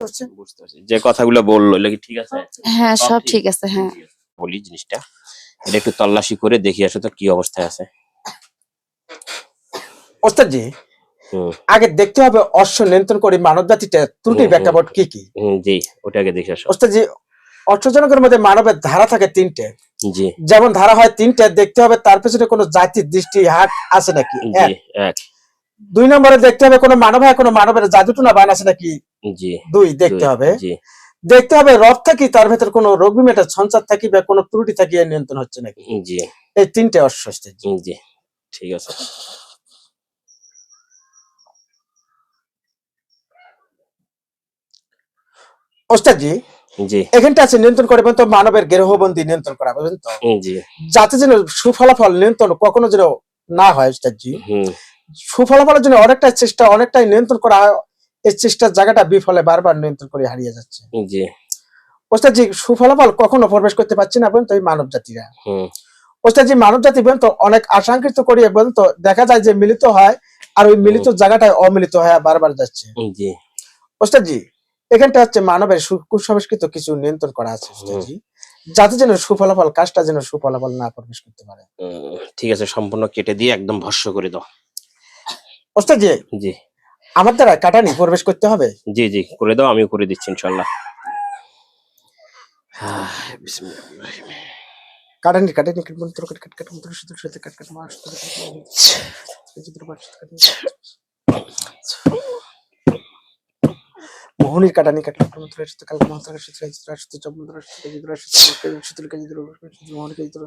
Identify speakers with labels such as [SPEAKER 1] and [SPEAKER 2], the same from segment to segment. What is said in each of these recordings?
[SPEAKER 1] পারছেন?
[SPEAKER 2] বুঝতে পারছি। যে কথাগুলো বলল এগুলো কি ঠিক আছে?
[SPEAKER 3] হ্যাঁ
[SPEAKER 2] সব ঠিক।
[SPEAKER 3] আছে হ্যাঁ।
[SPEAKER 2] বলি জিনিসটা। এটা একটু তল্লাশি করে দেখি আসো তো কি অবস্থায় আছে।
[SPEAKER 1] ওস্তাদজি
[SPEAKER 2] হুম।
[SPEAKER 1] আগে দেখতে হবে অশ্ব নিয়ন্ত্রণ করে মানব জাতিটা ত্রুটি কি কি?
[SPEAKER 2] জি ওটাকে দেখে আসো।
[SPEAKER 1] ওস্তাদজি অষ্টজনকের মধ্যে মানবের ধারা থাকে তিনটে।
[SPEAKER 2] জি।
[SPEAKER 1] যেমন ধারা হয় তিনটে দেখতে হবে তার পেছনে কোনো জাতির দৃষ্টি হাট আছে নাকি? এক।
[SPEAKER 2] জি এক।
[SPEAKER 1] দুই নম্বরে দেখতে হবে কোনো মানব হয় কোনো মানবের জাদুটুনা বান আছে নাকি?
[SPEAKER 2] জি
[SPEAKER 1] দুই দেখতে হবে। দেখতে হবে রব থাকি তার ভেতর কোনো রোগ বিমেটের সঞ্চার থাকি বা কোনো ত্রুটি থাকি নিয়ন্ত্রণ হচ্ছে নাকি?
[SPEAKER 2] জি।
[SPEAKER 1] এই তিনটে অশ্ব ওস্তাদজি।
[SPEAKER 2] জি ঠিক আছে।
[SPEAKER 1] ওস্তাদজি
[SPEAKER 2] জি।
[SPEAKER 1] এখানটা আছে নিয়ন্ত্রণ করে তো মানবের গৃহবন্দী নিয়ন্ত্রণ করা বুঝলেন তো
[SPEAKER 2] জি।
[SPEAKER 1] যাতে যেন সুফলাফল নিয়ন্ত্রণ কখনো যেন না হয় ওস্তাদজি। সুফলাফলের জন্য অনেকটাই চেষ্টা অনেকটাই নিয়ন্ত্রণ করা হয় এই চেষ্টার জায়গাটা বিফলে বারবার নিয়ন্ত্রণ করে হারিয়ে যাচ্ছে।
[SPEAKER 2] জি।
[SPEAKER 1] ওস্তাদজি সুফলাফল কখনো প্রবেশ করতে পারছে না পর্যন্ত এই মানব জাতিরা ওস্তাদজি মানব জাতি পর্যন্ত অনেক আশঙ্কিত করিয়ে পর্যন্ত দেখা যায় যে মিলিত হয় আর ওই মিলিত জায়গাটায় অমিলিত হয়ে বারবার যাচ্ছে।
[SPEAKER 2] জি।
[SPEAKER 1] ওস্তাদজি এখানটা হচ্ছে মানবের কুসংস্কৃত কিছু নিয়ন্ত্রণ করা আছে ওস্তাদজি। যাতে যেন সুফলাফল কাজটা যেন সুফলাফল না প্রবেশ করতে পারে।
[SPEAKER 2] ঠিক আছে সম্পূর্ণ কেটে দিয়ে একদম ভস্য করে দাও।
[SPEAKER 1] ওস্তাদজি
[SPEAKER 2] জি।
[SPEAKER 1] আমার দ্বারা কাটানি প্রবেশ করতে হবে
[SPEAKER 2] জি জি করে দাও আমিও করে দিচ্ছি ইনশাল্লাহ
[SPEAKER 1] কাটানি কাটানি কাট মন্ত্র কাট কাট কাট মন্ত্র কাট কাট মাস কাট মোহনীর কাটানি কাট কাট মন্ত্র কাল মন্ত্র সুতর সুতর কাট চিত্র মোহনী কাট চিত্র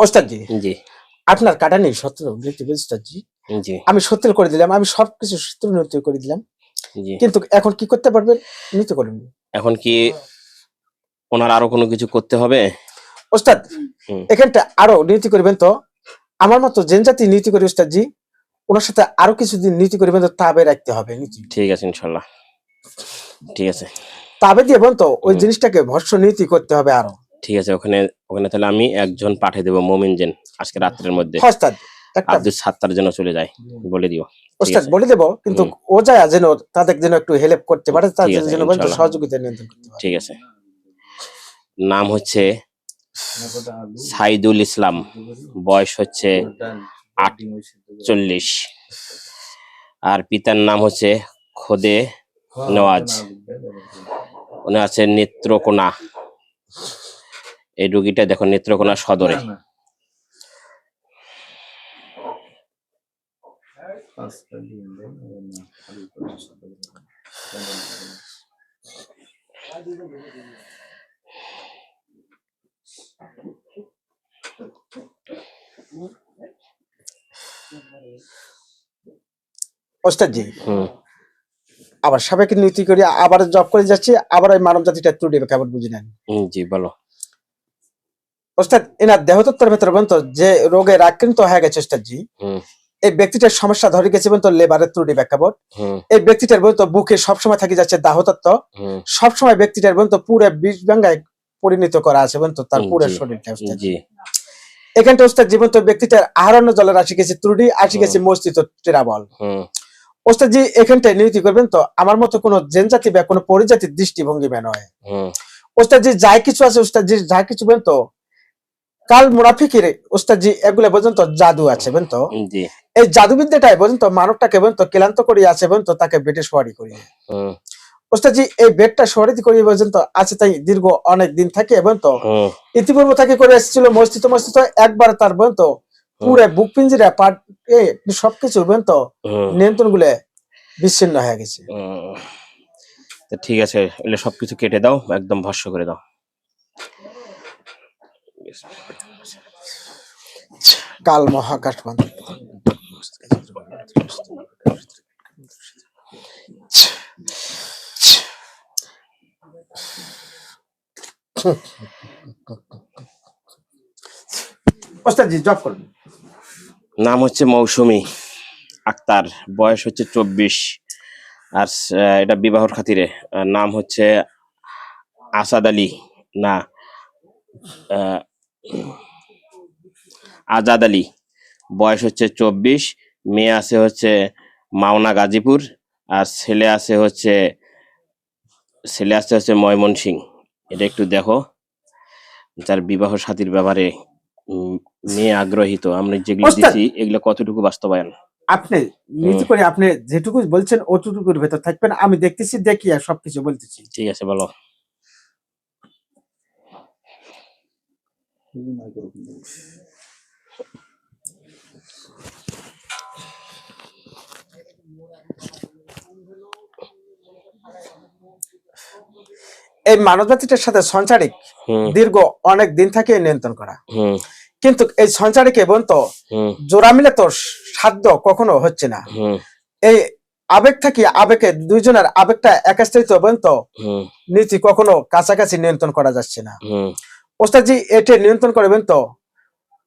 [SPEAKER 1] ওস্তাদজি
[SPEAKER 2] জি।
[SPEAKER 1] আপনার কাটানি সত্য নৃত্য ওস্তাদজি।
[SPEAKER 2] জি।
[SPEAKER 1] আমি সত্য করে দিলাম আমি সবকিছু সত্য নৃত্য করে দিলাম।
[SPEAKER 2] জি।
[SPEAKER 1] কিন্তু এখন কি করতে পারবেন? নৃত্য করুন।
[SPEAKER 2] এখন কি ওনার আরও কোনো কিছু করতে হবে?
[SPEAKER 1] ওস্তাদ এখানটা আরও নীতি করবেন তো? আমার মতো জেনজাতি নীতি করি ওস্তাদ জি ওনার সাথে আরও কিছুদিন নীতি করবেন তো তাবে রাখতে হবে নীতি
[SPEAKER 2] ঠিক আছে ইনশাল্লাহ। ঠিক আছে।
[SPEAKER 1] তাবে দিয়ে বোন তো ওই জিনিসটাকে ভস্য নীতি করতে হবে আরও।
[SPEAKER 2] ঠিক আছে ওখানে ওখানে তাহলে আমি একজন পাঠিয়ে দেবো মোমিন জেন আজকে রাত্রের মধ্যে। আব্দুল সাত্তার যেন চলে যায় বলে দিও।
[SPEAKER 1] ওস্তাদ বলে দেবো কিন্তু ও যায় যেন তাদের যেন একটু হেল্প করতে পারে তাদের যেন বোন সহযোগিতা নিয়ন্ত্রণ করতে পারে।
[SPEAKER 2] ঠিক আছে। নাম হচ্ছে সাইদুল ইসলাম বয়স হচ্ছে আটচল্লিশ। আর পিতার নাম হচ্ছে খোদে নওয়াজ। উনি আছে নেত্রকোনা। এই রুগীটা দেখো নেত্রকোনা সদরে।
[SPEAKER 1] ওস্তাদ জি
[SPEAKER 2] হুম।
[SPEAKER 1] আবার সাবেক নীতি করি আবার জব করে যাচ্ছি আবার ওই মানব জাতিটা ত্রুটি কেমন বুঝি নেন
[SPEAKER 2] হুম, জি বলো।
[SPEAKER 1] ওস্তাদ এনার দেহতত্ত্বের ভেতরে বলুন তো যে রোগের আক্রান্ত হয়ে গেছে ওস্তাদ জি এই ব্যক্তিটার সমস্যা ধরে গেছে বলুন তো লেবারের ত্রুটি ব্যাখ্যাপট এই ব্যক্তিটার বলুন তো বুকে সবসময় থাকি যাচ্ছে দাহতত্ত্ব। সবসময় ব্যক্তিটার বলুন তো পুরো বিষ গঙ্গায় পরিণত করা আছে বলুন তো তার পুরো শরীরটা ওস্তাদ
[SPEAKER 2] জি।
[SPEAKER 1] এখানটা ওস্তাদ জীবন তো ব্যক্তিটার আহরণ্য জলের আসি গেছে ত্রুটি আসি গেছে মস্তিষ্ক টেরাবল।
[SPEAKER 2] হুম।
[SPEAKER 1] ওস্তাদ জি এখানটায় নিয়তি করবেন তো আমার মতো কোনো জেনজাতি বা কোনো পরিজাতির দৃষ্টিভঙ্গি নয়।
[SPEAKER 2] হুম।
[SPEAKER 1] ওস্তাদ জি যাই কিছু আছে ওস্তাদ জি যা কিছু বলেন তো কাল মুনাফিকের ওস্তাদ জি এগুলো পর্যন্ত জাদু আছে বুঝলেন তো
[SPEAKER 2] জি।
[SPEAKER 1] এই জাদুবিদ্যাটাই বলেন তো মানবটাকে বলেন তো ক্লান্ত করিয়ে আছে বলেন তো তাকে বেটে সোয়ারি
[SPEAKER 2] হুম।
[SPEAKER 1] ওস্তাদ জি এই বেডটা সোয়ারি করিয়ে বলছেন তো আছে তাই দীর্ঘ অনেক দিন থাকে এবং তো ইতিপূর্ব থেকে করে এসেছিল মস্তিষ্ক মস্তিষ্ক একবার তার বলেন তো পুরো বুক পিঞ্জিরা পাট এ সবকিছু বলেন তো নিয়ন্ত্রণগুলো বিচ্ছিন্ন হয়ে গেছে।
[SPEAKER 2] ঠিক আছে এগুলো সবকিছু কেটে দাও একদম ভস্য করে দাও।
[SPEAKER 1] কাল মহাকাশ বন্ধ ওস্তাদ জব করুন।
[SPEAKER 2] নাম হচ্ছে মৌসুমী আক্তার বয়স হচ্ছে চব্বিশ। আর এটা বিবাহর খাতিরে। নাম হচ্ছে আসাদ আলী। না আহ, আজাদ আলী। বয়স হচ্ছে চব্বিশ মেয়ে আছে হচ্ছে মাওনা গাজীপুর আর ছেলে আছে হচ্ছে ছেলে আছে হচ্ছে ময়মনসিং এটা একটু দেখো যার বিবাহ সাথীর ব্যাপারে মেয়ে আগ্রহীত। আমরা যেগুলো দিচ্ছি এগুলো কতটুকু বাস্তবায়ন?
[SPEAKER 1] আপনি নীতি করে আপনি যেটুকু বলছেন ওটুকুর ভেতর থাকবেন। আমি দেখতেছি দেখি আর সবকিছু বলতেছি।
[SPEAKER 2] ঠিক আছে বলো।
[SPEAKER 1] এই মানব জাতিটার সাথে সঞ্চারিক দীর্ঘ অনেক দিন থেকে নিয়ন্ত্রণ করা। কিন্তু এই সঞ্চারিক এবং তো জোড়া মিলে তো সাধ্য কখনো হচ্ছে না। এই আবেগ থাকি আবেগে দুইজনের আবেগটা একাস্তরিত এবং তো নীতি কখনো কাছাকাছি নিয়ন্ত্রণ করা যাচ্ছে না। ওস্তাদজি এটা নিয়ন্ত্রণ করবেন তো?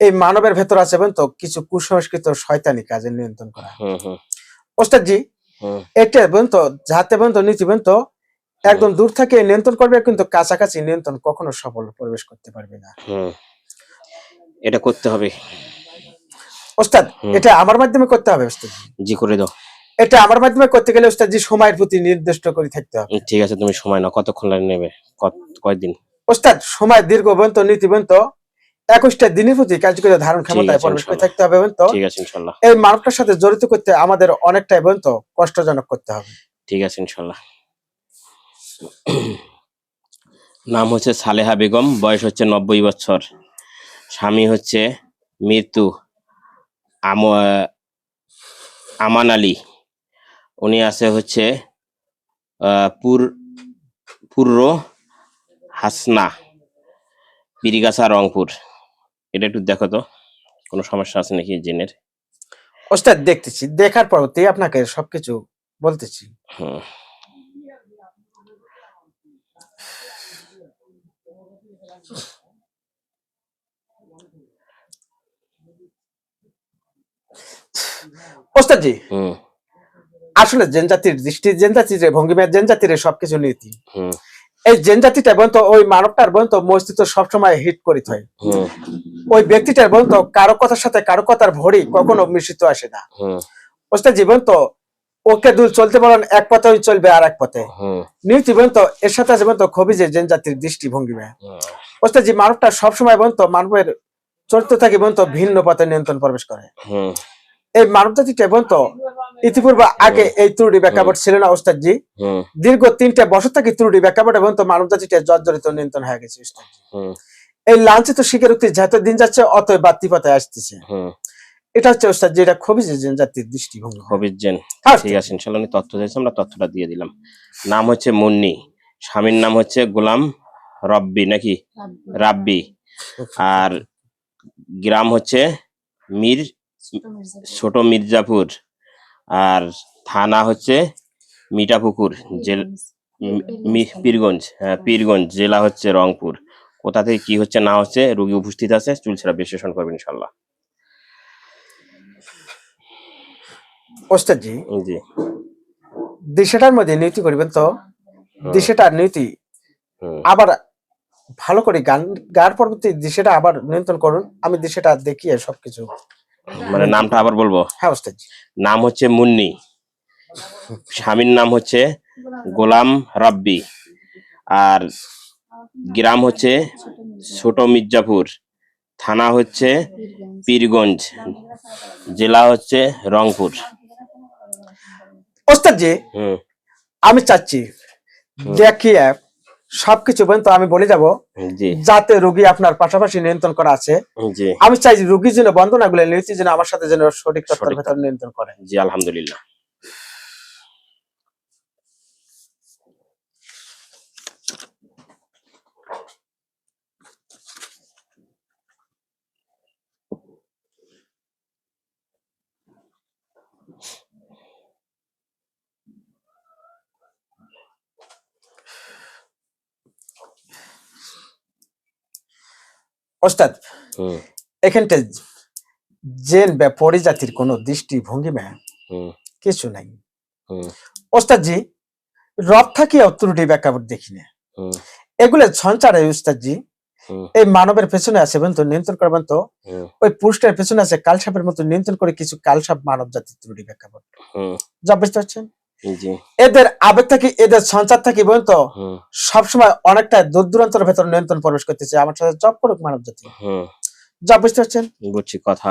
[SPEAKER 1] এই মানবের ভেতর আছে তো কিছু কুসংস্কৃত শয়তানি কাজে নিয়ন্ত্রণ করা। ওস্তাদজি এটা এবং তো যাতে এবং তো নীতি তো একদম দূর থেকে নিয়ন্ত্রণ করবে কিন্তু কাছাকাছি নিয়ন্ত্রণ কখনো সফল প্রবেশ করতে পারবে না।
[SPEAKER 2] হুম। এটা করতে হবে।
[SPEAKER 1] ওস্তাদ এটা আমার মাধ্যমে করতে হবে ওস্তাদ
[SPEAKER 2] জি করে দাও।
[SPEAKER 1] এটা আমার মাধ্যমে করতে গেলে ওস্তাদ জি সময়ের প্রতি নির্দিষ্ট করে থাকতে হবে।
[SPEAKER 2] ঠিক আছে তুমি সময় নাও কতক্ষণ নেবে কয়দিন?
[SPEAKER 1] ওস্তাদ সময় দীর্ঘ বন্ত নীতি বন্ত একুশটা দিনের প্রতি কার্যকরী ধারণ ক্ষমতায় প্রবেশ করে থাকতে হবে বন্ত। এই মানবটার সাথে জড়িত করতে আমাদের অনেকটাই বন্ত কষ্টজনক করতে হবে।
[SPEAKER 2] ঠিক আছে ইনশাল্লাহ। নাম হচ্ছে সালেহা বেগম বয়স হচ্ছে নব্বই বছর। স্বামী হচ্ছে মৃত্যু আম আমান আলী। উনি আছে হচ্ছে আহ, পুর পূর্ব হাসনা পিরিগাছা রংপুর। এটা একটু দেখো তো কোনো সমস্যা আছে নাকি জেনের?
[SPEAKER 1] ওস্তাদ দেখতেছি। দেখার পরবর্তী আপনাকে সবকিছু বলতেছি। ওস্তাদ জি
[SPEAKER 2] হুম।
[SPEAKER 1] আসলে জেন জাতির দৃষ্টি জেন জাতির যে ভঙ্গিমা জেন জাতির সবকিছু নীতি।
[SPEAKER 2] হুম।
[SPEAKER 1] এই জেন জাতিটা বন্ত ওই মানবটার বন্ত মস্তিষ্ক সবসময় হিট করিত হয়। ওই ব্যক্তিটার বন্ত কারও কথার সাথে কারও কথার ভরি কখনো মিশ্রিত আসে না। ওস্তাদ জীবন তো ওকে দূর চলতে বলেন এক পথে চলবে আর এক পথে। নিউ জীবন তো এর সাথে জীবন তো খুবই যে জেন জাতির দৃষ্টি ভঙ্গিমা
[SPEAKER 2] হুম।
[SPEAKER 1] ওস্তাদ জি মানবটা সবসময় বন্ত মানবের চরিত্র থাকে বন্ত ভিন্ন পথে নিয়ন্ত্রণ প্রবেশ করে। এই মানব জাতিটা বন্ত ইতিপূর্বে আগে এই ত্রুটি ব্যাখ্যাপট ছিল না ওস্তাদ জি
[SPEAKER 2] হুম
[SPEAKER 1] দীর্ঘ তিনটে বছর থেকে ত্রুটি ব্যাখ্যাপট এবং তো মানব জাতিটা জর্জরিত নিয়ন্ত্রণ হয়ে গেছে ওস্তাদ জি।
[SPEAKER 2] হুম
[SPEAKER 1] এই লাঞ্ছিত স্বীকারোক্তি যত দিন যাচ্ছে অতই বাড়তি পথে আসতেছে।
[SPEAKER 2] হুম
[SPEAKER 1] এটা হচ্ছে ওস্তাদ জি এটা খুবই জেন জাতির দৃষ্টিভঙ্গি।
[SPEAKER 2] হবির জেন।
[SPEAKER 1] হ্যাঁ,
[SPEAKER 2] ঠিক আছে ইনশাল্লাহ উনি তথ্য দিয়েছে আমরা তথ্যটা দিয়ে দিলাম। নাম হচ্ছে মুন্নি স্বামীর নাম হচ্ছে গোলাম রব্বি নাকি? রাব্বি। আর গ্রাম হচ্ছে মির ছোট মির্জাপুর। আর থানা হচ্ছে মিঠাপুকুর জেল পীরগঞ্জ হ্যাঁ পীরগঞ্জ জেলা হচ্ছে রংপুর। কোথা থেকে কি হচ্ছে না হচ্ছে রোগী উপস্থিত আছে চুলছেরা বিশ্লেষণ করবেন ইনশাল্লাহ
[SPEAKER 1] ওস্তাদ জি।
[SPEAKER 2] জি
[SPEAKER 1] দিশাটার মধ্যে নীতি করবেন তো? দিশাটার নীতি আবার ভালো করে গান গান পরবর্তী দিশাটা আবার নিয়ন্ত্রণ করুন। আমি দিশাটা দেখিয়ে সবকিছু
[SPEAKER 2] মানে নামটা আবার বলব?
[SPEAKER 1] হ্যাঁ ওস্তাদ
[SPEAKER 2] নাম হচ্ছে মুন্নি। স্বামীর নাম হচ্ছে গোলাম রাব্বি। আর গ্রাম হচ্ছে ছোট মির্জাপুর। থানা হচ্ছে পীরগঞ্জ। জেলা হচ্ছে রংপুর।
[SPEAKER 1] ওস্তাদ জি আমি চাচ্ছি দেখিয়ে সবকিছু পর্যন্ত আমি বলে যাব। যাতে রোগী আপনার পাশাপাশি নিয়ন্ত্রণ করা আছে। আমি চাই যে রোগীর জন্য বন্দনাগুলো নিয়েছি যেন আমার সাথে যেন সঠিক তথ্যের ভেতর নিয়ন্ত্রণ করে।
[SPEAKER 2] জি আলহামদুলিল্লাহ।
[SPEAKER 1] ওস্তাদ এখানটা জেন বা পরিজাতির কোনো দৃষ্টি ভঙ্গিমা
[SPEAKER 2] হুম।
[SPEAKER 1] কিছু নাই।
[SPEAKER 2] হুম।
[SPEAKER 1] জি রব থাকি ত্রুটি ব্যাখ্যাপট দেখি না। এগুলো সঞ্চারে উস্তাদ জি। এই মানবের পেছনে আছে বন্ধু নিয়ন্ত্রণ করবেন তো ওই পুরুষটার পেছনে আছে কালসাপের মতো নিয়ন্ত্রণ করে কিছু কালসাপ মানব জাতির ত্রুটি ব্যাখ্যা যা বুঝতে পারছেন? এদের আবেগ থাকি এদের সঞ্চার থাকি
[SPEAKER 2] হুম,
[SPEAKER 1] সবসময় অনেকটা দূর দূরান্তর ভেতর নিয়ন্ত্রণ প্রবেশ করতেছে আমার সাথে জব করুক মানব জাতি। যা বুঝতে পারছেন?
[SPEAKER 2] বুঝছি কথা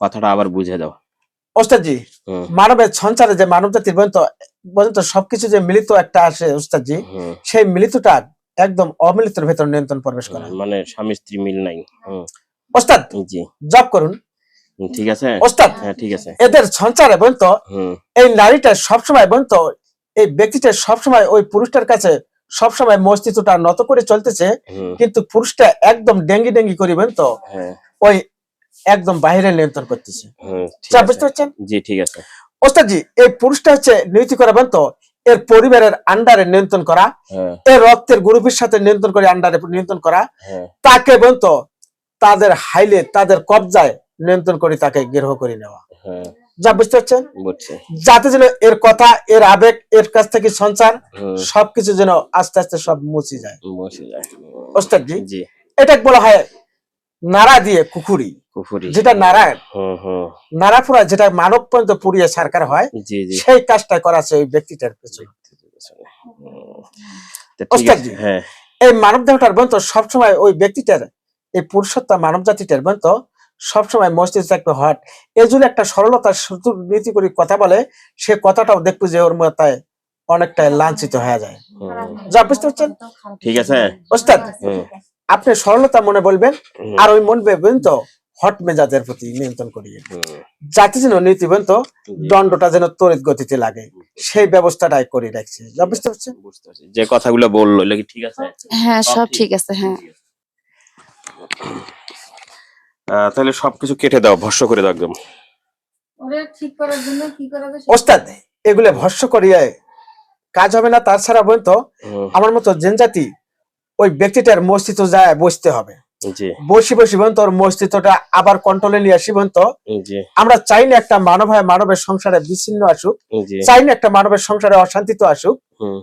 [SPEAKER 2] কথাটা আবার বুঝে দাও।
[SPEAKER 1] ওস্তাদজি
[SPEAKER 2] হুম,
[SPEAKER 1] মানবের সঞ্চারে যে মানব জাতির পর্যন্ত পর্যন্ত সবকিছু যে মিলিত একটা আসে ওস্তাদজি সেই মিলিতটা একদম অমিলিতের ভেতর নিয়ন্ত্রণ প্রবেশ করে।
[SPEAKER 2] মানে স্বামী স্ত্রী মিল নাই।
[SPEAKER 1] ওস্তাদ
[SPEAKER 2] জি।
[SPEAKER 1] জব করুন।
[SPEAKER 2] ঠিক আছে।
[SPEAKER 1] ওস্তাদ
[SPEAKER 2] হ্যাঁ ঠিক আছে।
[SPEAKER 1] এদের সঞ্চারে
[SPEAKER 2] হুম।
[SPEAKER 1] এই নারীটা সবসময় পর্যন্ত এই ব্যক্তিটা সবসময় ওই পুরুষটার কাছে সবসময় মস্তিত্বটা নত করে চলতেছে কিন্তু পুরুষটা একদম ডেঙ্গি ডেঙ্গি করিবেন তো
[SPEAKER 2] হ্যাঁ।
[SPEAKER 1] ওই একদম বাইরে নিয়ন্ত্রণ করতেছে। বুঝতে পারছেন?
[SPEAKER 2] জি ঠিক আছে।
[SPEAKER 1] ওস্তাদজি এই পুরুষটা হচ্ছে নীতি করাবেন তো এর পরিবারের আন্ডারে নিয়ন্ত্রণ করা
[SPEAKER 2] হ্যাঁ।
[SPEAKER 1] এর রক্তের গ্রুপের সাথে নিয়ন্ত্রণ করে আন্ডারে নিয়ন্ত্রণ করা তাকে বলতো তাদের হাইলে তাদের কবজায় নিয়ন্ত্রণ করে তাকে গৃহ করে নেওয়া।
[SPEAKER 2] হ্যাঁ।
[SPEAKER 1] যা বুঝতে পারছেন? যাতে যেন এর কথা এর আবেগ এর কাছ থেকে সঞ্চার সবকিছু যেন আস্তে আস্তে সব মুছে যায়।
[SPEAKER 2] যায়। জি
[SPEAKER 1] এটা বলা হয় নাড়া দিয়ে কুকুরি। যেটা নারায়ণ নাড়া পোড়া যেটা মানব পর্যন্ত পুড়িয়ে সারকার হয় সেই কাজটা করা আছে ওই ব্যক্তিটার পেছনে। ওস্তাদ জি।
[SPEAKER 2] হ্যাঁ।
[SPEAKER 1] এই মানব দেহটার বন্ত সবসময় ওই ব্যক্তিটার এই পুরুষত্ব মানব জাতিটার বন্ত সবসময় মস্তিষ্ক থাকবে হট এই জন্য একটা সরলতা নীতি করে কথা বলে সে কথাটাও দেখব যে ওর মাথায় অনেকটা লাঞ্ছিত হয়ে যায়। যা বুঝতে পারছেন?
[SPEAKER 2] ঠিক আছে।
[SPEAKER 1] ওস্তাদ আপনি সরলতা মনে বলবেন আর ওই মন বেবেন তো হট মেজাজের প্রতি নিয়ন্ত্রণ করিয়ে। যাতে যেন নীতি বন্ত
[SPEAKER 2] জি,
[SPEAKER 1] দণ্ডটা যেন তড়িৎ গতিতে লাগে সেই ব্যবস্থাটাই করে রাখছে। যা বুঝতে পারছেন?
[SPEAKER 2] যে কথাগুলো বলল ঠিক আছে?
[SPEAKER 3] হ্যাঁ
[SPEAKER 2] সব ঠিক।
[SPEAKER 3] আছে হ্যাঁ।
[SPEAKER 2] তাহলে সবকিছু কেটে দাও ভস্য করে দাও একদম।
[SPEAKER 4] ওরে ঠিক করার জন্য কি করা যায়?
[SPEAKER 1] ওস্তাদ এগুলো ভস্য করিয়ে কাজ হবে না তার ছাড়া বলতো আমার মতো জেনজাতি ওই ব্যক্তিটার মস্তিত্ব যায় বসতে হবে।
[SPEAKER 2] জি।
[SPEAKER 1] বসি বসি বন্ত ওর মস্তিত্বটা আবার কন্ট্রোলে নিয়ে আসি বন্ত
[SPEAKER 2] জি।
[SPEAKER 1] আমরা চাই না একটা মানব হয় মানবের সংসারে বিচ্ছিন্ন আসুক। চাই না একটা মানবের সংসারে অশান্তি তো আসুক।
[SPEAKER 2] হুম,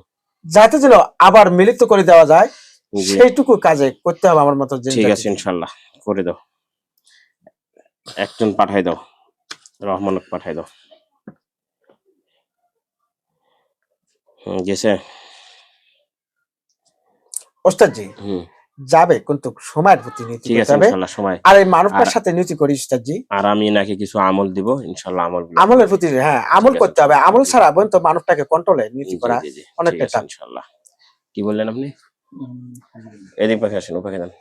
[SPEAKER 1] যাতে যেন আবার মিলিত করে দেওয়া যায় সেইটুকু কাজে করতে হবে আমার মতো
[SPEAKER 2] ঠিক আছে ইনশাল্লাহ করে দাও। একজন পাঠাই দাও। রহমানক পাঠাই দাও। গেছে।
[SPEAKER 1] ওস্তাদ জি যাবে কিন্তু সময়ের প্রতি নীতি হবে।
[SPEAKER 2] সময়।
[SPEAKER 1] আর এই মানবটার সাথে নীতি করি ওস্তাদ জি
[SPEAKER 2] আর আমি নাকি কিছু আমল দিব ইনশাল্লাহ আমল
[SPEAKER 1] আমলের প্রতি হ্যাঁ আমল করতে হবে। আমল ছাড়া বন্ত মানবটাকে কন্ট্রোলে নীতি করা অনেকটা
[SPEAKER 2] ঠিক ইনশাল্লাহ। কি বললেন আপনি? এদিক পাখে আসেন ও যান।